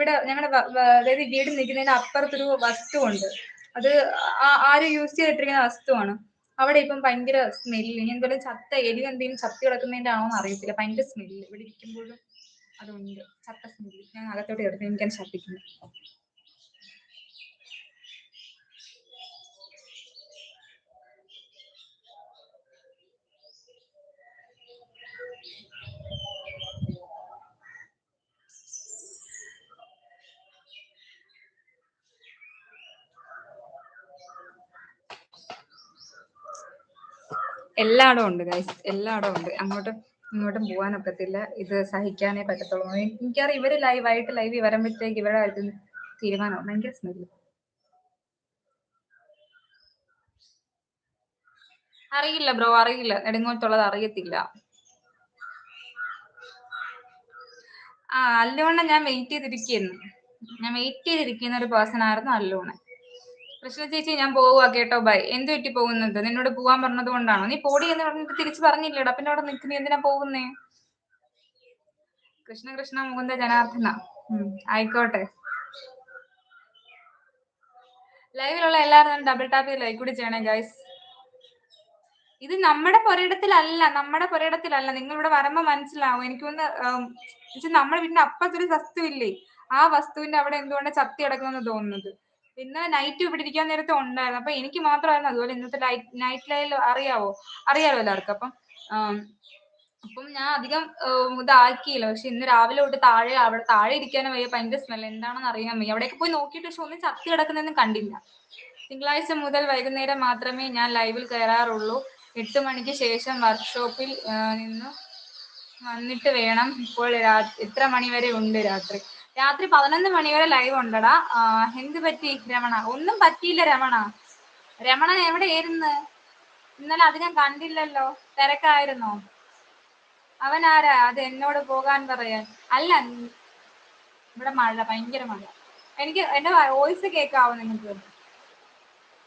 ഇവിടെ ഞങ്ങളുടെ അതായത് വീട് നിൽക്കുന്നതിന് അപ്പുറത്തൊരു വസ്തുവുണ്ട്. അത് ആരും യൂസ് ചെയ്തിട്ടിരിക്കുന്ന വസ്തുവാണ്. അവിടെ ഇപ്പം ഭയങ്കര സ്മെല്ല്. ഇനി എന്തെങ്കിലും ചത്ത എലി എന്തെങ്കിലും ചത്തി കിടക്കുന്നതിന്റെ ആണോ അറിയത്തില്ല. ഭയങ്കര സ്മെല്ല്. ഇവിടെ ഇരിക്കുമ്പോഴും അതുണ്ട്. ചത്ത സ്മെല്ല്. ഞാൻ അകത്തോട്ട് എടുത്ത് എനിക്കത് ഛർദ്ദിക്കുന്നു എല്ലായിടവും ഉണ്ട് ഗൈസ് എല്ലായിടവും ഉണ്ട്. അങ്ങോട്ടും ഇങ്ങോട്ടും പോകാൻ ഒക്കത്തില്ല. ഇത് സഹിക്കാനേ പറ്റത്തുള്ളൂ. എനിക്കറി ഇവർ ലൈവായിട്ട് ലൈവ് വരുമ്പോഴത്തേക്ക് ഇവരുടെ അടുത്ത് തീരുമാനം ഭയങ്കര സ്മെല്ല് അറിയില്ല ബ്രോ അറിയില്ല. നെടുങ്ങോട്ടുള്ളത് അറിയത്തില്ല. ആ അല്ലോണ ഞാൻ വെയിറ്റ് ചെയ്തിരിക്കുന്നു. ഞാൻ വെയിറ്റ് ചെയ്തിരിക്കുന്ന ഒരു പേഴ്സൺ ആയിരുന്നു അല്ലോണ കൃഷ്ണ ചേച്ചി ഞാൻ പോവുക കേട്ടോ. ബൈ. എന്ത് പറ്റി പോകുന്നത്? നിന്നോട് പോവാൻ പറഞ്ഞത് കൊണ്ടാണോ? നീ പോടി എന്ന് പറഞ്ഞിട്ട് തിരിച്ചു പറഞ്ഞില്ലടാ. പിന്നെ അവിടെ നിൽക്കുന്ന എന്തിനാ പോകുന്നേ? കൃഷ്ണ കൃഷ്ണ മുകുന്ദ ജനാർദ്ദന. ആയിക്കോട്ടെ. ലൈവിലുള്ള എല്ലാവരും ഡബിൾ ടാപ്പ് ലൈക്ക് കൂടി ചെയ്യണേ ഗൈസ് ഇത് നമ്മുടെ പുരയിടത്തിലല്ല. നമ്മുടെ പുരയിടത്തിലല്ല. നിങ്ങൾ ഇവിടെ വരുമ്പോ മനസ്സിലാവും. എനിക്കൊന്ന് നമ്മൾ വീടിന്റെ അപ്പത്തൊരു വസ്തു ഇല്ലേ ആ വസ്തുവിന്റെ അവിടെ എന്തുകൊണ്ട് ചത്തി കിടക്കുന്നു തോന്നുന്നത്? പിന്നെ നൈറ്റ് ഇവിടെ ഇരിക്കാൻ നേരത്തെ ഉണ്ടായിരുന്നു. അപ്പൊ എനിക്ക് മാത്രമായിരുന്നു അതുപോലെ ഇന്നത്തെ നൈറ്റ് ലൈൽ അറിയാവോ? അറിയാലോ എല്ലാവർക്കും. അപ്പം അപ്പം ഞാൻ അധികം ഇതാക്കിയില്ല. പക്ഷെ ഇന്ന് രാവിലെ തൊട്ട് താഴെ അവിടെ താഴെ ഇരിക്കാനും വയ്യ. ഭയങ്കര സ്മെൽ എന്താണെന്ന് അറിയാൻ വയ്യ. അവിടെയൊക്കെ പോയി നോക്കിയിട്ട് പക്ഷെ ഒന്നും ചത്തി കിടക്കുന്നതെന്നും കണ്ടില്ല. തിങ്കളാഴ്ച മുതൽ വൈകുന്നേരം മാത്രമേ ഞാൻ ലൈവിൽ കയറാറുള്ളൂ. എട്ട് മണിക്ക് ശേഷം വർക്ക്ഷോപ്പിൽ നിന്ന് വന്നിട്ട് വേണം ഇപ്പോൾ എത്ര മണി വരെ ഉണ്ട് രാത്രി? രാത്രി പതിനൊന്ന് മണി വരെ ലൈവ് ഉണ്ടടാ എന്ത് പറ്റി രമണ? ഒന്നും പറ്റിയില്ല രമണ. രമണൻ എവിടെയായിരുന്നു ഇന്നലെ ഞാൻ കണ്ടില്ലല്ലോ. തിരക്കായിരുന്നോ. അവൻ ആരാ? അത് എന്നോട് പോകാൻ പറയാൻ. അല്ല ഇവിടെ മഴ ഭയങ്കര മഴ. എനിക്ക് എന്റെ വോയിസ് കേൾക്കാവോ നിങ്ങൾക്ക്?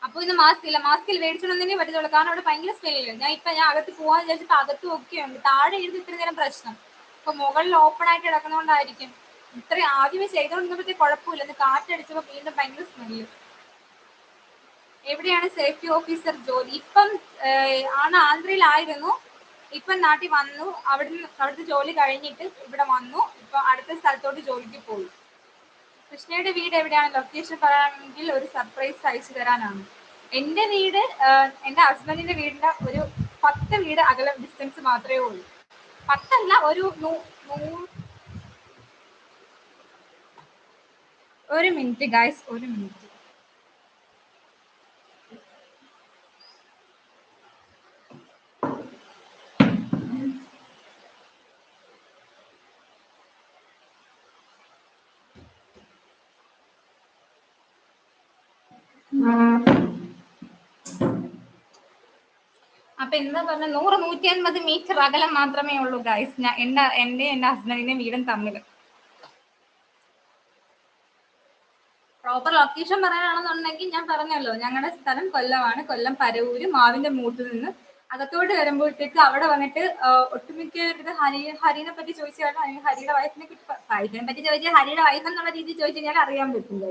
അപ്പൊ ഇത് മാസ്ക് ഇല്ല. മാസ്കിൽ മേടിച്ചിടന്നേ പറ്റത്തുള്ളൂ. കാരണം അവിടെ ഭയങ്കര സ്മെല്ലില്ല ഞാൻ ഇപ്പൊ ഞാൻ അകത്ത് പോകാൻ വിചാരിച്ചിട്ട് അകത്ത് ഒക്കെയുണ്ട്. താഴെ ഇരുന്ന് ഇത്ര നേരം പ്രശ്നം. അപ്പൊ മുകളിൽ ഓപ്പൺ ആയിട്ട് കിടക്കുന്നതുകൊണ്ടായിരിക്കും ഇത്രയും ആദ്യമേ ചെയ്തോണ്ടിരുന്നപ്പോഴത്തെ കുഴപ്പമില്ല. ഇത് കാറ്റടിച്ചപ്പോ വീണ്ടും ഭയങ്കര സ്മെല്ല്. എവിടെയാണ് സേഫ്റ്റി ഓഫീസർ ജോലി? ഇപ്പം ആണ് ആന്ധ്രയിലായിരുന്നു. ഇപ്പം നാട്ടിൽ വന്നു. അവിടുന്ന് അവിടുത്തെ ജോലി കഴിഞ്ഞിട്ട് ഇവിടെ വന്നു. ഇപ്പൊ അടുത്ത സ്ഥലത്തോട്ട് ജോലിക്ക് പോയി. കൃഷ്ണയുടെ വീട് എവിടെയാണ്? ലൊക്കേഷൻ പറയാണെങ്കിൽ ഒരു സർപ്രൈസ് അയച്ചു തരാനാണ്. എന്റെ വീട് എന്റെ ഹസ്ബൻഡിന്റെ വീടിന്റെ ഒരു പത്ത് വീട് അകലം ഡിസ്റ്റൻസ് മാത്രമേ ഉള്ളൂ. പത്തല്ല ഒരു നൂ- നൂ- ഒരു മിനിറ്റ് ഗൈസ് ഒരു മിനിറ്റ്. അപ്പൊ എന്താ പറഞ്ഞ നൂറ് നൂറ്റി അൻപത് മീറ്റർ അകലം മാത്രമേ ഉള്ളൂ ഗൈസ് ഞാൻ എന്റെ എന്റെ എന്റെ ഹസ്ബൻഡിന്റെ വീടും തമ്മിൽ പ്രോപ്പർ ലൊക്കേഷൻ പറയാനാണെന്നുണ്ടെങ്കിൽ ഞാൻ പറഞ്ഞല്ലോ ഞങ്ങളുടെ സ്ഥലം കൊല്ലമാണ്. കൊല്ലം പരവൂര് മാവിന്റെ മൂട്ടിൽ നിന്ന് അകത്തോട്ട് വരുമ്പോഴത്തേക്ക് അവിടെ വന്നിട്ട് ഒട്ടുമിക്ക ഹരി ഹരിനെ പറ്റി ചോദിച്ചാൽ അല്ലെങ്കിൽ ഹരിയുടെ വൈഫിനെ പറ്റി വൈഫിനെ പറ്റി ചോദിച്ചാൽ ഹരിയുടെ വൈഫ് എന്നുള്ള രീതിയിൽ ചോദിച്ചു കഴിഞ്ഞാൽ അറിയാൻ പറ്റും.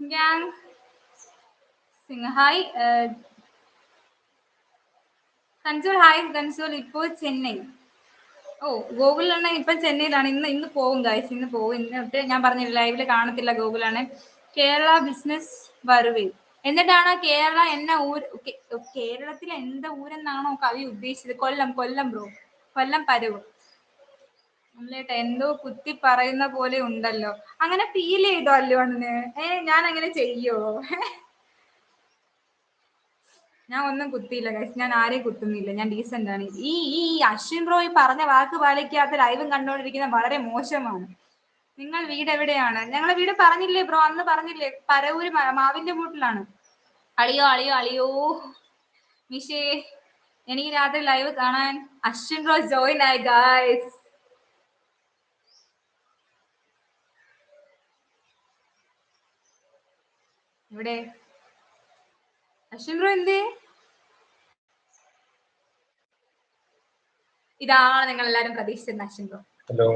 ഞാൻ സിംഗ് കൺസോൾ ഹായ് കൺസോൾ ഇപ്പോൾ ചെന്നൈ. ഓ ഗൂഗിളിലാണ് ഇപ്പൊ ചെന്നൈയിലാണ്. ഇന്ന് ഇന്ന് പോകും ഗൈസ് ഇന്ന് പോകും ഇന്നിട്ട് ഞാൻ പറഞ്ഞില്ല ലൈവിൽ കാണത്തില്ല ഗൂഗിളാണ് കേരള ബിസിനസ് വരുവേ. എന്നിട്ടാണ് കേരള എന്ന കേ- കേരളത്തിലെ എന്താ ഊരെന്നാണോ കവി ഉദ്ദേശിച്ചത്. കൊല്ലം കൊല്ലം ബ്രോ കൊല്ലം പരവ്. നമ്മളേട്ട എന്തോ കുത്തി പറയുന്ന പോലെ ഉണ്ടല്ലോ. അങ്ങനെ ഫീൽ ചെയ്തോ അല്ലോണ് ഏ ഞാൻ അങ്ങനെ ചെയ്യോ? ഞാൻ ഒന്നും കുത്തിയില്ല ഗൈസ് ഞാൻ ആരെയും കുത്തുന്നില്ല. ഞാൻ ഡീസെന്റ് ആണ്. ഈ ഈ അശ്വിൻ റോയ് പറഞ്ഞ വാക്ക് പാലിക്കാത്ത ലൈവും കണ്ടുകൊണ്ടിരിക്കുന്ന വളരെ മോശമാണ്. നിങ്ങൾ വീട് എവിടെയാണ്? ഞങ്ങളെ വീട് പറഞ്ഞില്ലേ ബ്രോ അന്ന് പറഞ്ഞില്ലേ പരവൂര് മാവിന്റെ മൂട്ടിലാണ്. അളിയോ അളിയോ അളിയോ. മിഷേ എനിക്ക് രാത്രി ലൈവ് കാണാൻ അശ്വിൻ റോയ് ജോയിൻ ആയി ഗായ്സ് ഇവിടെ അശ്വിൻ ബ്രോ എന്തേ? ഇതാണ് നിങ്ങൾ എല്ലാരും പ്രതീക്ഷിച്ചിരുന്ന അശ്വിൻ ബ്രോ. ഹലോ.